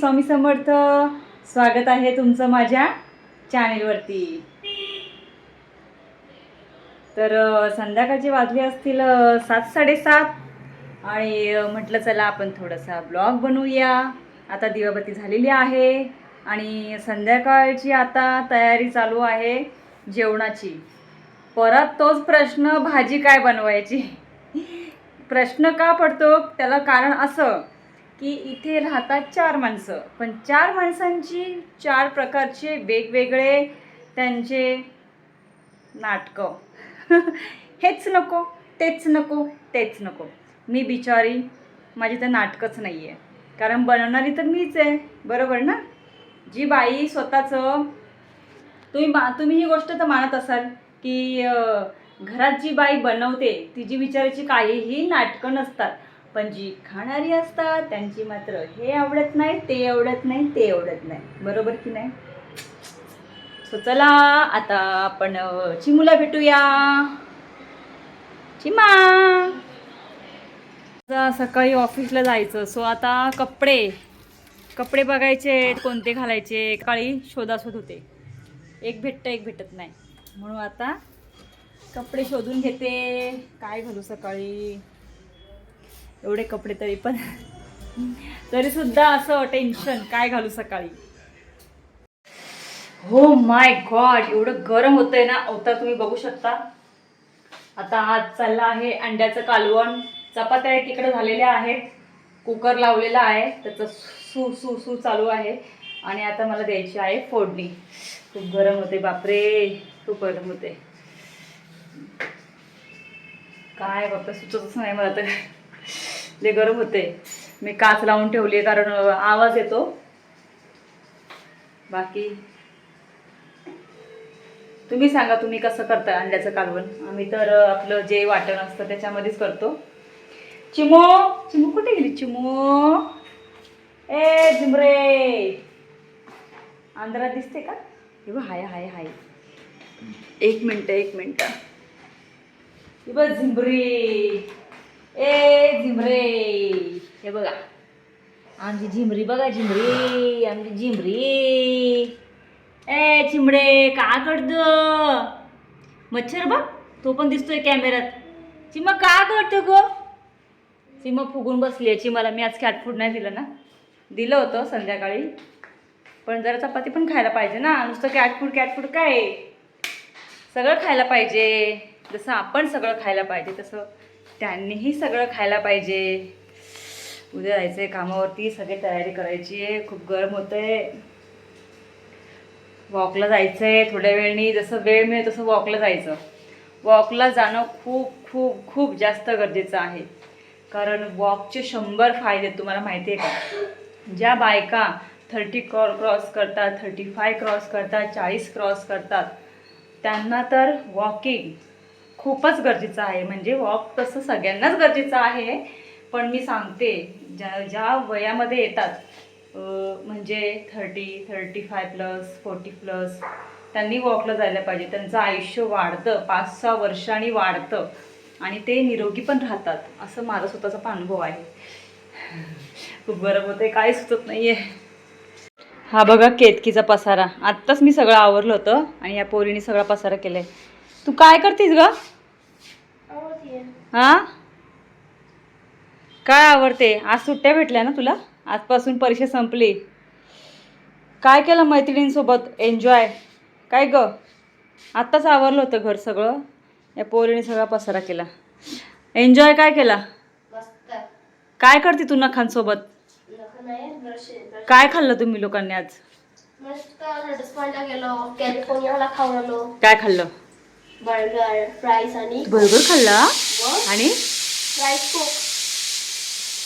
स्वामी समर्थ स्वागत आहे तुमचं माझ्या चॅनेलवरती. तर संध्याकाळचे वाजले असतील सात साडेसात. आणि म्हटलं चला आपण थोडासा ब्लॉग बनवूया. आता दिवाबत्ती झालेली आहे. आणि संध्याकाळची आता तयारी चालू आहे जेवणाची. परत तोच प्रश्न भाजी काय बनवायची? प्रश्न का पडतो? त्याला कारण असं की इथे राहतात चार माणसं. पण चार माणसांची चार प्रकारचे वेगवेगळे त्यांचे नाटकं. हेच नको तेच नको तेच नको. मी बिचारी माझी तर नाटकच नाही आहे कारण बनवणारी तर मीच आहे. बरोबर ना? जी बाई स्वतःचं तुम्ही बा तुम्ही ही गोष्ट तर मानत असाल की घरात जी बाई बनवते तिची विचाराची काहीही नाटकं नसतात. पण जी खाणारी असतात त्यांची मात्र हे आवडत नाही ते आवडत नाही ते आवडत नाही. बरोबर की नाही? सो चला आता आपण चिमूला भेटूया. चिमा! सकाळी ऑफिसला जायचं. सो आता कपडे कपडे बघायचे कोणते घालायचे काळी शोधाशोध होते. एक भेटतं एक भेटत नाही. म्हणून आता कपडे शोधून घेते. काय घालू सकाळी? एवढे कपडे तरी पण. तरी सुद्धा असं टेन्शन काय घालू सकाळी? हो माय गॉड एवढं गरम होतंय ना. अवतार तुम्ही बघू शकता. आता आज चालला आहे अंड्याचं कालवण. चपात्या एकीकडे झालेल्या आहेत. कुकर लावलेला आहे. त्याचं सू सू सू चालू आहे. आणि आता मला द्यायची आहे फोडणी. खूप गरम होते बापरे. खूप गरम होते. काय बापरे सुचतच नाही मला तर. लय गरम होते मी काच लावून ठेवली आहे कारण आवाज येतो. बाकी? तुम्ही सांगा तुम्ही कसं करता अंड्याचं कालवण? आम्ही तर आपलं जे वाटण असतं त्याच्यामध्येच करतो. चिमो! चिमू कुठे गेली? चिमो! ए झिमरे! आंध्रा दिसते का? हे बघ हाय हाय हाय. एक मिनटं एक मिनटं. हे झिमरी! ए झिमरे. हे बघा. आमची झिमरी बघा झिमरी आमची झिमरी. ए चिमडे का करतो? मच्छर बघ तो पण दिसतोय कॅमेऱ्यात. चिमा का करतो ग? चिमा फुगून बसली आहे चिमाला मी आज कॅटफूड नाही दिलं ना. दिलं होतं संध्याकाळी. पण जरा चपाती पण खायला पाहिजे ना. नुसतं कॅटफूड कॅटफूड काय? आहे? सगळं खायला पाहिजे. जसं आपण सगळं खायला पाहिजे तसं त्यांनीही सगळं खायला पाहिजे. उद्या जायचं आहे कामावरती सगळी तयारी करायची आहे खूप गरम होतं आहे वॉकला जायचं आहे थोड्या वेळनी जसं वेळ मिळेल तसं वॉकला जायचं. वॉकला जाणं खूप खूप खूप जास्त गरजेचं आहे. कारण वॉकचे शंभर फायदे आहेत, तुम्हाला माहिती आहे का? ज्या बायका थर्टी क्रॉ क्रॉस करतात थर्टी फाय क्रॉस करतात चाळीस क्रॉस करतात त्यांना तर वॉकिंग खूपच गरजेचं आहे. म्हणजे वॉक तसं सगळ्यांनाच गरजेचं आहे. पण मी सांगते ज्या ज्या वयामध्ये येतात म्हणजे thirty thirty five plus forty plus त्यांनी वॉकला जायला पाहिजे. त्यांचं आयुष्य वाढतं पाच सहा वर्षांनी वाढतं आणि ते निरोगी पण राहतात. असं माझा स्वतःचा पण अनुभव आहे. खूप गरम आहे काय सुचत नाही आहे हा बघा केतकीचा पसारा. आत्ताच मी सगळं आवरलं होतं आणि या पोरीने सगळा पसारा केला आहे तू काय करतीस ग? हा? काय आवडते? आज सुट्ट्या भेटल्या ना तुला? आजपासून परीक्षा संपली. काय केलं मैत्रिणींसोबत? एन्जॉय काय ग? आत्ताच आवरलं होतं घर सगळं. या पोरीने सगळा पसारा केला. एन्जॉय काय केला? काय करते तू नखांसोबत? काय खाल्लं तुम्ही लोकांनी आज? काय खाल्लं? बर्गर फ्राईज आणि बर्गर खाल्ला? आणि? कोक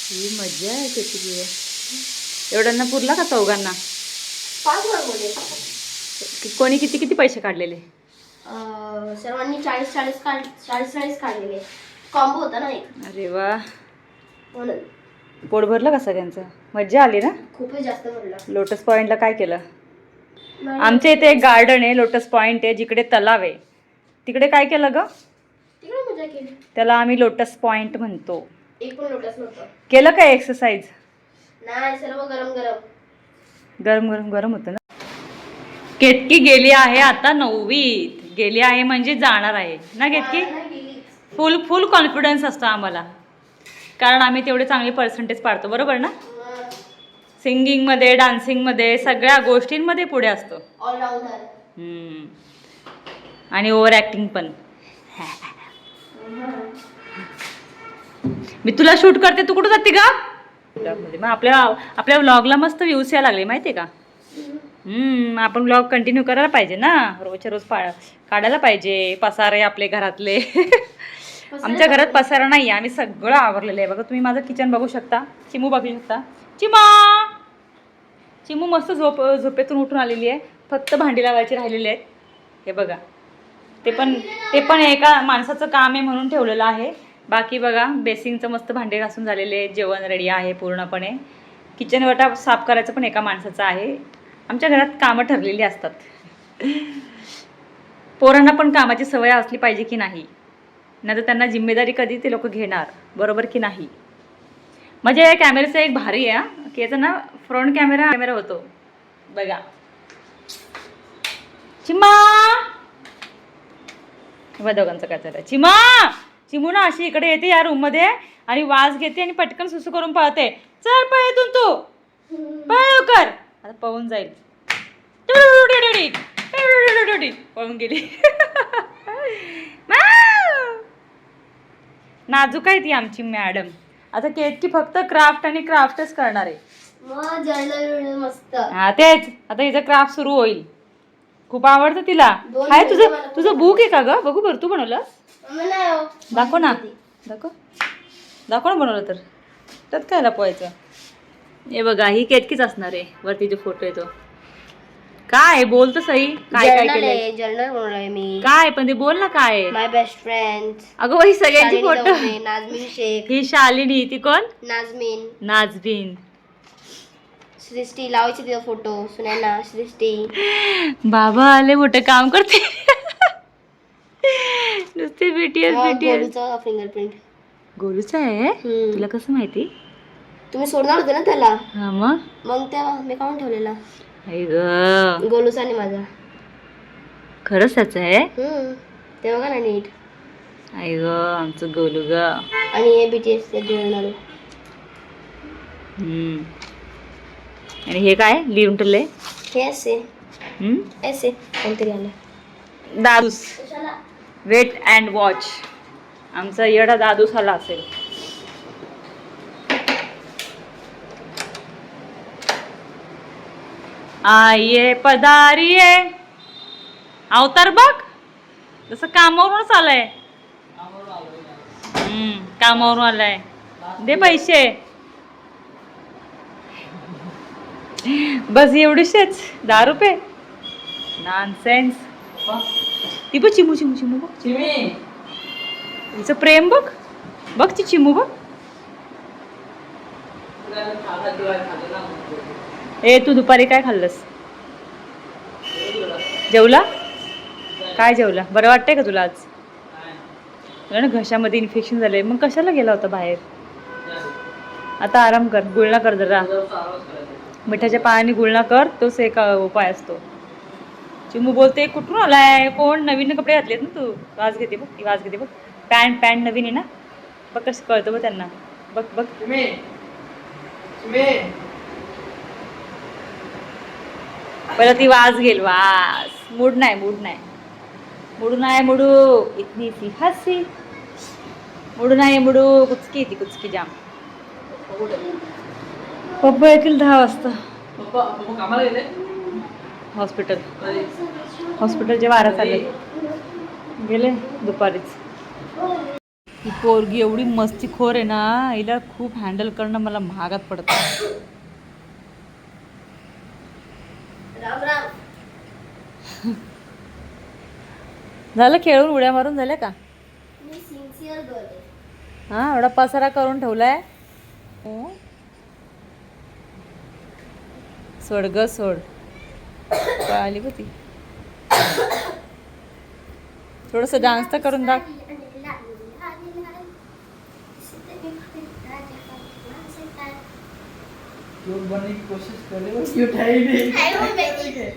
ही मजा आहे त्याची एवढ्यांना पुरला का चौघांना? पाच कोणी किती किती पैसे काढलेले? सर्वांनी चाळीस चाळीस काढ चाळीस चाळीस काढलेले. कॉम्बो होता ना एक. अरे वा. म्हणून. पोट भरलं का सगळ्यांचं? मज्जा आली ना? खूपच जास्त पडलं लोटस पॉईंटला काय केलं? आमच्या इथे एक गार्डन आहे लोटस पॉईंट आहे जिकडे तलाव आहे. तिकडे काय केलं ग? तिकडे मजा केली. त्याला आम्ही लोटस पॉईंट म्हणतो. एक पण लोटस नव्हतं. केलं काय एक्सरसाइज नाही सर्व गरम गरम. गरम गरम गरम होतं ना? केतकी गेली आहे आता नववीत. गेली आहे म्हणजे जाणार आहे. ना केतकी. फुल फुल कॉन्फिडन्स असतो आम्हाला. कारण आम्ही तेवढे चांगले पर्सेंटेज पाडतो बरोबर ना? सिंगिंगमध्ये डान्सिंगमध्ये सगळ्या गोष्टींमध्ये पुढे असतो. आणि ओव्हर ॲक्टिंग पण. मी तुला शूट करते तू कुठं जाते का मग आपल्या आपल्या व्लॉगला मस्त व्ह्यूज यायला लागले माहिती आहे का? हम्म, आपण ब्लॉग कंटिन्यू करायला पाहिजे ना? रोजच्या रोज पा काढायला पाहिजे पसारे आपले घरातले. आमच्या घरात पसारा नाही आम्ही सगळं आवरलेलं आहे. बघा तुम्ही माझं किचन बघू शकता. चिमू बघू शकता. चिमा! चिमू मस्त झोप झोपेतून उठून आलेली आहे. फक्त भांडी लावायची राहिलेली आहेत. हे बघा. ते पण ते पण एका माणसाचं काम आहे म्हणून ठेवलेलं आहे. बाकी बघा बेसिंगचं मस्त भांडे घासून झालेले जेवण रेडी आहे पूर्णपणे. किचन वटा साफ करायचं पण एका माणसाचं आहे. आमच्या घरात कामं ठरलेली असतात. पोरांना पण कामाची सवय असली पाहिजे की नाही? नाही तर त्यांना जिम्मेदारी कधी ते लोक घेणार? बरोबर की नाही? म्हणजे या कॅमेऱ्याचं एक भारी आहे की याचा ना फ्रंट कॅमेरा कॅमेरा होतो. बघा. चिम्मा! बघा दोघांचं काय चाललंय चिमा! चिमू ना अशी इकडे येते या रूममध्ये आणि वास घेते आणि पटकन सुसू करून पळते. चल पळ येतून तू. पळ कर आता पळून जाईल. पळून गेली नाजूक आहे ती आमची मॅडम आता केतकी फक्त क्राफ्ट आणि क्राफ्टच करणार आहे मस्त हा तेच आता हिचं क्राफ्ट सुरू होईल खूप आवडतं तिला. दोन हाय मिनिटं तुझं मला तुझं बुक आहे का ग? बघू बरं तू बनवलं? नाही हो. दाखव ना. दाखव. दाखव ना बनवलं तर. त्यात काय लपवायचं? हे बघा ही केतकीच असणार आहे. वरती जो फोटो येतो काय? आहे? बोल तर सही. काय काय जर्नल केलंय? आहे जर्नल बनवलंय मी. काय? पण ते बोल ना काय आहे? माय बेस्ट फ्रेंड अगं सगळ्यांची फोटो नाजमीन शेख. ही शालिनी ती कोण? नाजमीन. नाजबीन सृष्टी लावायची तिथं फोटो सुनैना सृष्टी. बाबा आले मोठं काम करते. नुसते बीटीएस बीटीएस गोलूचा फिंगरप्रिंट गोलूच आहे? तुला कसं माहिती? तुम्ही सोडणार होते ना त्याला? हा मग? मग तेव्हा मी काढून ठेवलेला. आई ग. गोलूचा आणि माझा. खरंच त्याच आहे? हम्म. ते बघा ना नीट. आई ग आमचं गोलू ग. आणि हे बीटीएस हम्म. आणि हे काय? लिहून ठेवलंय? हे असे? ऐसे कोणतरी आलं. दादूस. वेट अँड वॉच आमचा येडा दादूस आला असेल. आये पदारिये अवतार बघ. जसं कामावरूनच आलाय. हम्म, कामावरून आलाय. दे पैसे. बस एवढीशेच. दहा रुपये? नॉनसेन्स ती बघ चिमू चिमू चिमू बघ. चिमू. तिचं प्रेम बघ. बघ ती चिमू बघ. ए तू दुपारी काय खाल्लंस? जेवला? काय जेवला? बरं वाटतंय का तुला आज? तुला ना घशामध्ये इन्फेक्शन झालंय. मग कशाला गेला होता बाहेर? आता आराम कर. गुळणा कर जरा. मिठाच्या पाण्याने गुळणा कर तोच एक उपाय असतो. चिमू बोलते कुठून आलाय? कोण? नवीन कपडे घातलेत ना तू? वाज घेते बघ वाज घेते बघ. पॅन्ट पॅन्ट नवीन आहे ना? बघ कसं कळतं बघ त्यांना. बघ बघ. परत ती वाज घेईल वाज मूड नाही मूड नाही. मुडू नाही मुडू. इतनी सी हसी. मुडू नाही मुडू. कुचकी ती कुचकी जाम. पप्पा येतील दहा वाजता. हॉस्पिटल. हॉस्पिटलचे वारा चालले गेले दुपारीच. ही पोरगी एवढी मस्तीखोर आहे ना हिला खूप हँडल करणं मला महागात पडतं. झालं खेळून उड्या मारून झाल्या का? हा एवढा पसारा करून ठेवलाय हो. सोड ग सोड. कळाली बघ ती. थोडस डान्स तर करून दाख.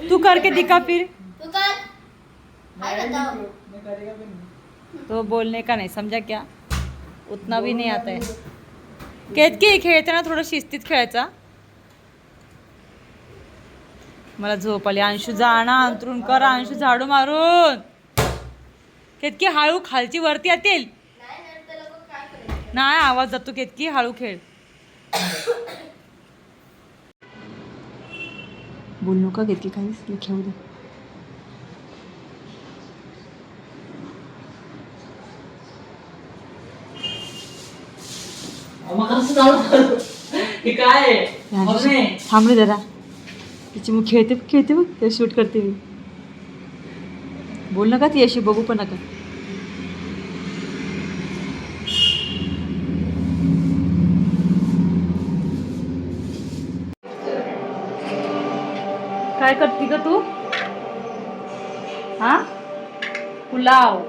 तू करके दिखा फिर. तू बोलने का नाही? समजा क्या? उतना भी नाही आता है. केतकी खेळताना थोडं शिस्तीत खेळायचा. मला झोप आली अंशू जाणा अंतरून कर. अंशू झाडू मारून. केतकी हळू खालची वरती येतील. नाही आवाज जातो केतकी हळू खेळ. बोल नका केतकी काहीच खेळू दे. मग कसं चालू हे काय आहे? मम्मी. थांब रे जरा. तिची मग खेळते खेळते बघ ते शूट करते मी. बोल नका ती अशी बघू पण नका काय करते ग तू? हा? पुलाव.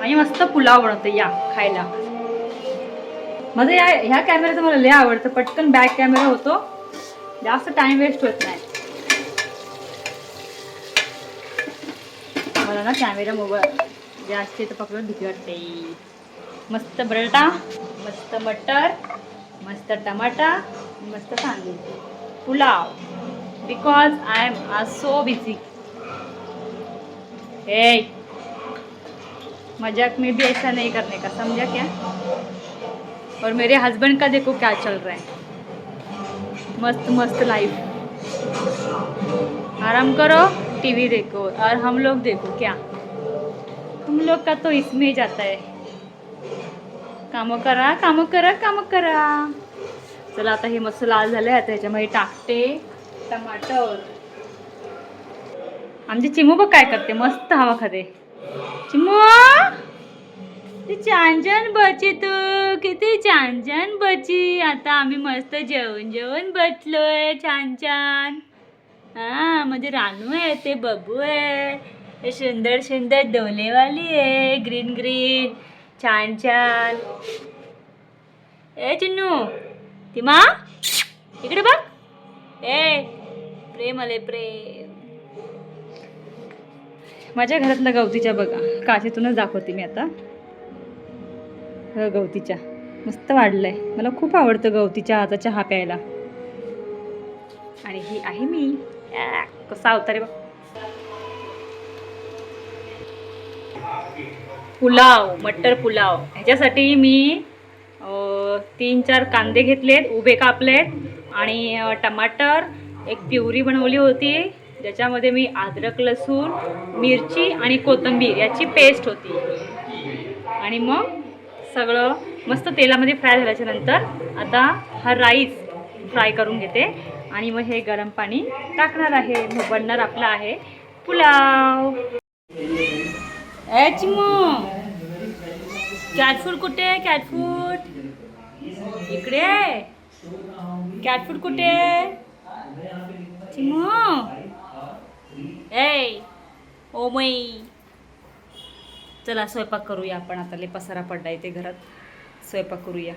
आणि मस्त पुलाव बनवते या खायला. माझं या ह्या कॅमेऱ्याचं मला लय आवडतं. पटकन बॅक कॅमेरा होतो. जास्त टाइम वेस्ट होत नाही. ना कॅमेरा मोबाईल जास्त तर पकडून भीती वाटते. मस्त बटाटा मस्त मटर मस्त टमाटा मस्त तांदूळ. Pulao. Because I am are so busy हे मजाक में भी ऐसा नहीं करने का समझा क्या? और मेरे हस्बैंड का देखो क्या चल रहा है. मस्त मस्त लाइफ आराम करो. टीवी देखो और हम लोग देखो क्या? तुम लोग का तो इसमें जाता है। कामं करा कामं करा कामं करा। चला आता हे मस्त लाल झाले आता ह्याच्यामध्ये टाकते टमाटर. आमची चिमू बघ काय करते मस्त हवा खाते. चिमू! ती छान छान बची तू किती छान छान बची आता आम्ही मस्त जेवण जेवण बसलोय छान छान हा म्हणजे रानू आहे ते बबू आहे हे सुंदर सुंदर डोलेवाली आहे ग्रीन ग्रीन छान छान. ए चिन्नू तिमा इकडे बघ. ए प्रेम आले प्रेम. माझ्या घरातल्या गवतीच्या बघा काचेतूनच दाखवते मी आता. गवतीच्या. मस्त वाढलंय. मला खूप आवडतं गवतीच्या आता चहा प्यायला. आणि ही आहे मी. कसा अवतारे बघ पुलाव मटर पुलाव ह्याच्यासाठी मी तीन चार कांदे घेतलेत उभे कापलेत. आणि टमाटर एक प्युरी बनवली होती. ज्याच्यामध्ये मी अद्रक लसूण मिरची आणि कोथिंबीर याची पेस्ट होती. आणि मग सगळं मस्त तेलामध्ये फ्राय झाल्याच्यानंतर आता हा राईस फ्राय करून घेते. आणि मग हे गरम पाणी टाकणार आहे. मग बनणार आपला आहे पुलाव. ए चिमू. कॅट फूड कुठे आहे? कॅट फूड इकडे कॅटफूड कॅट फूड कुठे आहे? चिमू. ए ओ मै चला स्वयंपाक करूया आपण. आता ले पसारा पडला इथे घरात. स्वयंपाक करूया.